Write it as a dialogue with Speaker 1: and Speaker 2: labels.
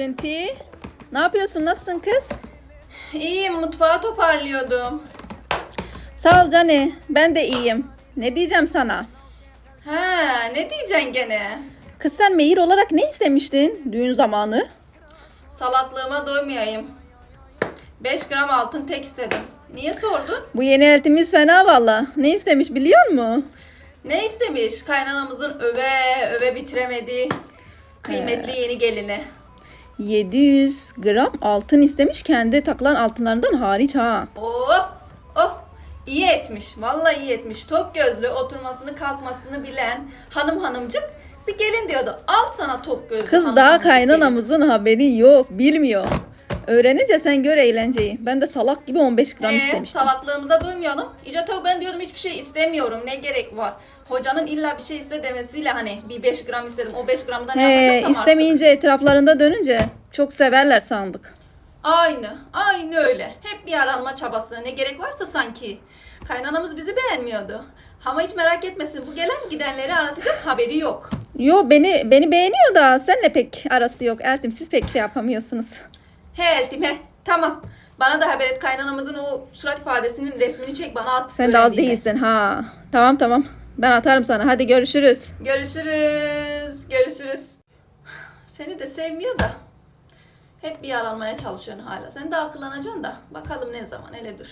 Speaker 1: Ecrinti. Ne yapıyorsun? Nasılsın kız?
Speaker 2: İyiyim mutfağı toparlıyordum.
Speaker 1: Sağ ol Cani. Ben de iyiyim. Ne diyeceğim sana?
Speaker 2: Ha ne diyeceksin gene?
Speaker 1: Kız sen mehir olarak ne istemiştin düğün zamanı?
Speaker 2: Salatlığıma doymayayım. 5 gram altın tek istedim. Niye sordun?
Speaker 1: Bu yeni eltimiz fena valla. Ne istemiş biliyor musun?
Speaker 2: Ne istemiş? Kaynanamızın öve öve bitiremediği kıymetli yeni gelini.
Speaker 1: 700 gram altın istemiş kendi takılan altınlarından hariç ha.
Speaker 2: Oh oh iyi etmiş. Vallahi iyi etmiş. Tok gözlü oturmasını kalkmasını bilen hanım hanımcık bir gelin diyordu. Al sana tok gözlü
Speaker 1: Kız
Speaker 2: hanım
Speaker 1: daha
Speaker 2: hanımcık gelin.
Speaker 1: kaynanamızın haberi yok, bilmiyor. Öğrenince sen gör eğlenceyi. Ben de salak gibi 15 gram
Speaker 2: Ee,
Speaker 1: istemiştim.
Speaker 2: salaklığımıza duymayalım. Tabii ben diyordum hiçbir şey istemiyorum. Ne gerek var? Hocanın illa bir şey iste demesiyle hani bir 5 gram istedim. O 5 gramdan ne
Speaker 1: He,
Speaker 2: yapacaksam
Speaker 1: istemeyince etraflarında dönünce çok severler sandık.
Speaker 2: Aynı. Aynı öyle. Hep bir aranma çabası. Ne gerek varsa sanki. Kaynanamız bizi beğenmiyordu. Ama hiç merak etmesin. Bu gelen gidenleri aratacak haberi yok.
Speaker 1: Yo beni beni beğeniyor da senle pek arası yok. Eltim siz pek şey yapamıyorsunuz.
Speaker 2: He Eltim he. Tamam. Bana da haber et kaynanamızın o surat ifadesinin resmini çek bana at.
Speaker 1: Sen de az değilsin ha. Tamam tamam. Ben atarım sana. Hadi görüşürüz.
Speaker 2: Görüşürüz. Görüşürüz. Seni de sevmiyor da. Hep bir yaranmaya çalışıyorsun hala. Sen de akıllanacaksın da. Bakalım ne zaman hele dur.